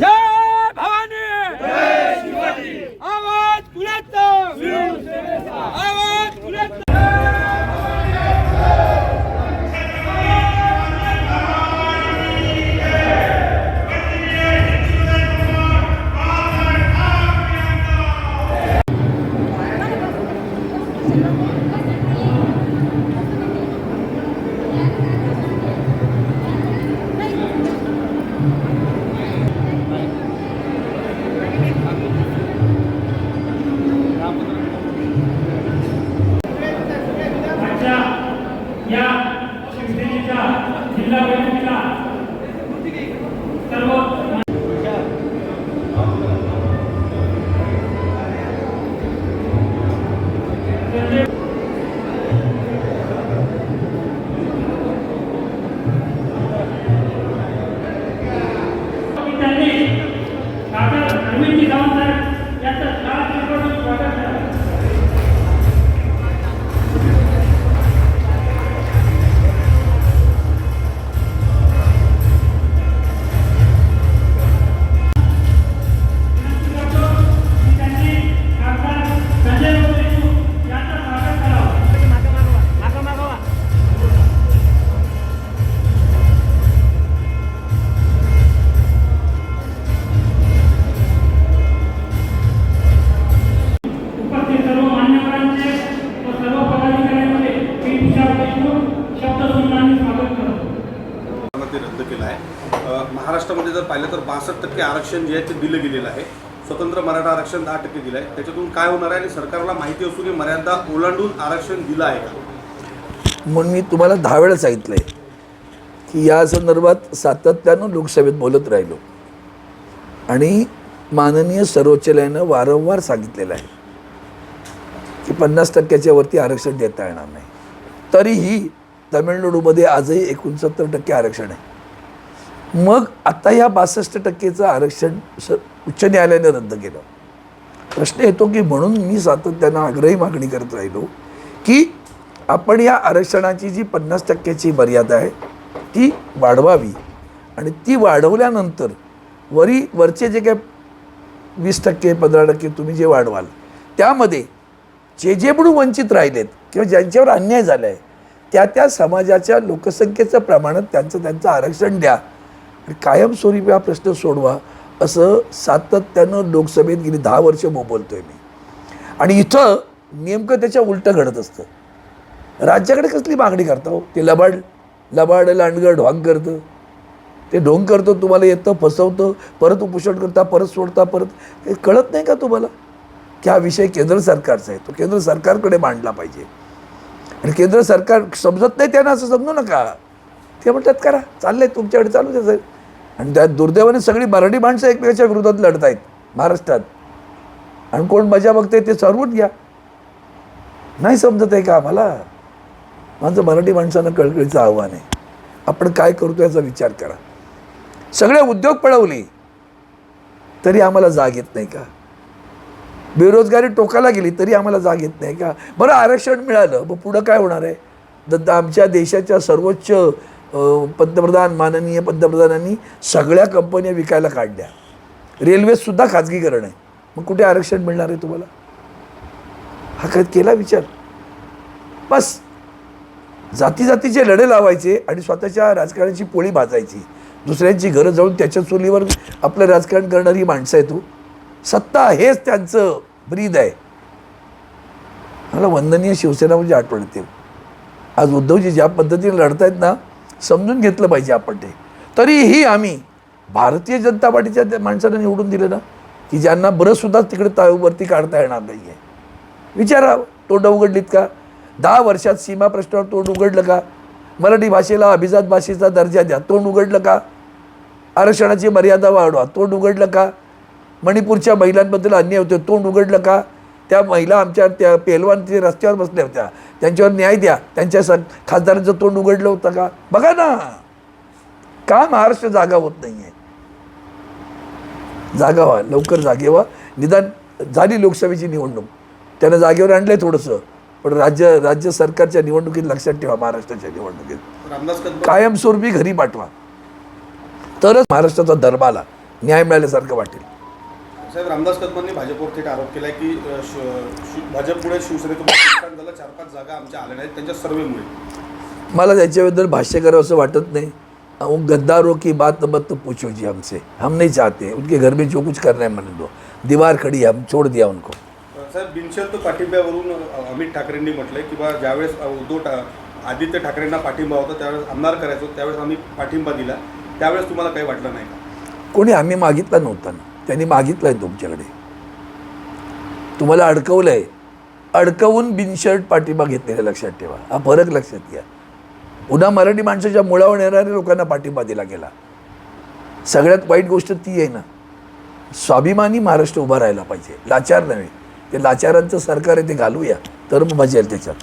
जय महाराष्ट्रामध्ये जर पाहिलं तर बासष्ट टक्के आरक्षण जे आहे ते दिलं गेलेलं आहे. स्वतंत्र मराठा आरक्षण दहा टक्के दिलं आहे त्याच्यातून काय होणार आहे आणि सरकारला माहिती असून की मर्यादा ओलांडून आरक्षण दिलं आहे का? म्हणून मी तुम्हाला दहा वेळा सांगितलं आहे की या संदर्भात सातत्यानं लोकसभेत बोलत राहिलो. आणि माननीय सर्वोच्च न्यायालयानं वारंवार सांगितलेलं आहे की पन्नास टक्क्याच्या वरती आरक्षण देता येणार नाही. तरीही तमिळनाडूमध्ये आजही एकोणसत्तर टक्के आरक्षण आहे. मग आता या बासष्ट टक्केचं आरक्षण स उच्च न्यायालयाने रद्द केलं. प्रश्न येतो की म्हणून मी सातत्यानं आग्रही मागणी करत राहिलो की आपण या आरक्षणाची जी पन्नास टक्क्याची मर्यादा आहे ती वाढवावी. आणि ती वाढवल्यानंतर वरी वरचे जे काय वीस टक्के पंधरा टक्के तुम्ही जे वाढवाल त्यामध्ये जे जे म्हणून वंचित राहिलेत किंवा ज्यांच्यावर अन्याय झाला आहे त्या त्या समाजाच्या लोकसंख्येचं प्रमाणात त्यांचं त्यांचं आरक्षण द्या. कायमस्वरूपी हा प्रश्न सोडवा असं सातत्यानं लोकसभेत गेली दहा वर्ष आहे मी. आणि इथं नेमकं त्याच्या उलटं घडत असतं. राज्याकडे कसली मागणी करता हो? ते लबाड लबाड लांडगं ढोंग करतं. ते ढोंग करतो तुम्हाला येतं फसवतं परत उपोषण करता परत सोडता परत हे कळत नाही का तुम्हाला? की हा विषय केंद्र सरकारचा आहे. तो केंद्र सरकारकडे मांडला पाहिजे. आणि केंद्र सरकार समजत नाही त्यांना असं समजू नका. ते म्हणतात करा. चाललंय तुमच्याकडे चालू त्याचं आणि त्या दुर्दैवाने सगळी मराठी माणसं एकमेकाच्या विरोधात लढत आहेत महाराष्ट्रात. आणि कोण मजा बघते ते सर्वच घ्या. नाही समजत आहे का आम्हाला? माझं मराठी माणसानं कळकळीचं आव्हान आहे. आपण काय करतो याचा विचार करा. सगळे उद्योग पळवले. तरी आम्हाला जाग येत नाही का? बेरोजगारी टोकाला गेली तरी आम्हाला जाग येत नाही का? बरं आरक्षण मिळालं मग पुढं काय होणार आहे? द आमच्या देशाच्या सर्वोच्च पंतप्रधान माननीय पंतप्रधानांनी सगळ्या कंपन्या विकायला काढल्या. रेल्वेसुद्धा खाजगीकरण आहे. मग कुठे आरक्षण मिळणार आहे तुम्हाला? हा काय केला विचार? बस. जाती जातीचे लढे लावायचे आणि स्वतःच्या राजकारणाची पोळी भाजायची. दुसऱ्यांची घरं जाऊन त्याच्या चुलीवर आपलं राजकारण करणारी माणसं आहे तू हो. सत्ता हेच त्यांचं ब्रीद आहे. मला वंदनीय शिवसेना म्हणजे आठवण येते. आज उद्धवजी ज्या पद्धतीने लढतायत ना समजून घेतलं पाहिजे आपण ते. तरीही आम्ही भारतीय जनता पार्टीच्या त्या माणसानं निवडून दिलं ना की ज्यांना बरंसुद्धा तिकडे ताळूवरती काढता येणार नाही आहे विचारा तोंड उघडलीत का? दहा वर्षात सीमा प्रश्नावर तोंड उघडलं का? मराठी भाषेला अभिजात भाषेचा दर्जा द्या. तोंड उघडलं का? आरक्षणाची मर्यादा वाढवा. तोंड उघडलं का? मणिपूरच्या महिलांबद्दल अन्याय होतो तोंड उघडलं का? त्या महिला आमच्या त्या पेलवान ते रस्त्यावर बसल्या होत्या. त्यांच्यावर न्याय द्या. त्यांच्या स खासदारांचं तोंड उघडलं होतं का? बघा ना. का महाराष्ट्र जागा होत नाही आहे जागा व्हा. लवकर जागे व्हा. निदान झाली लोकसभेची निवडणूक. त्यानं जागेवर आणलं आहे थोडंसं. पण राज्य राज्य सरकारच्या निवडणुकीत लक्षात ठेवा. महाराष्ट्राच्या निवडणुकीत. कायमस्वरूपी घरी पाठवा. तरच महाराष्ट्राचा धर्माला न्याय मिळाल्यासारखं वाटेल. साहेब रामदास कदमांनी भाजपवर थेट आरोप केलाय की भाजपमुळे शिवसेनेतून नुकसान झालं चार पाच जागा आमच्या आल्या नाहीत त्यांच्या सर्वेमुळे. मला त्याच्याबद्दल भाष्य करावं असं वाटत नाही. उन गद्दारों की बात मत तो पूछो जी हमसे. हम नहीं चाहते उनके घर में जो कुछ करना है मैंने दो. दीवार खड़ी है हम छोड़ दिया उनको. साहेब बिनशर्त पाठिंब्यावरून अमित ठाकरेंनी म्हटलंय की बा ज्यावेळेस उद्धव ठा आदित्य ठाकरेंना पाठिंबा होता त्यावेळेस आमदार करायचो त्यावेळेस आम्ही पाठिंबा दिला. त्यावेळेस तुम्हाला काही वाटलं नाही का? कोणी आम्ही मागितला नव्हता ना. त्यांनी मागितलं आहे तुमच्याकडे. तुम्हाला अडकवलं आहे अडकवून बिनशर्ट पाठिंबा घेतलेला लक्षात ठेवा. हा फरक लक्षात घ्या. पुन्हा मराठी माणसाच्या मुळावर येणाऱ्या लोकांना पाठिंबा दिला गेला. सगळ्यात वाईट गोष्ट ती आहे ना स्वाभिमानी महाराष्ट्र उभा राहायला पाहिजे. लाचार नव्हे. ते लाचारांचं सरकार आहे ते घालूया. तर मग मजा येईल त्याच्यात.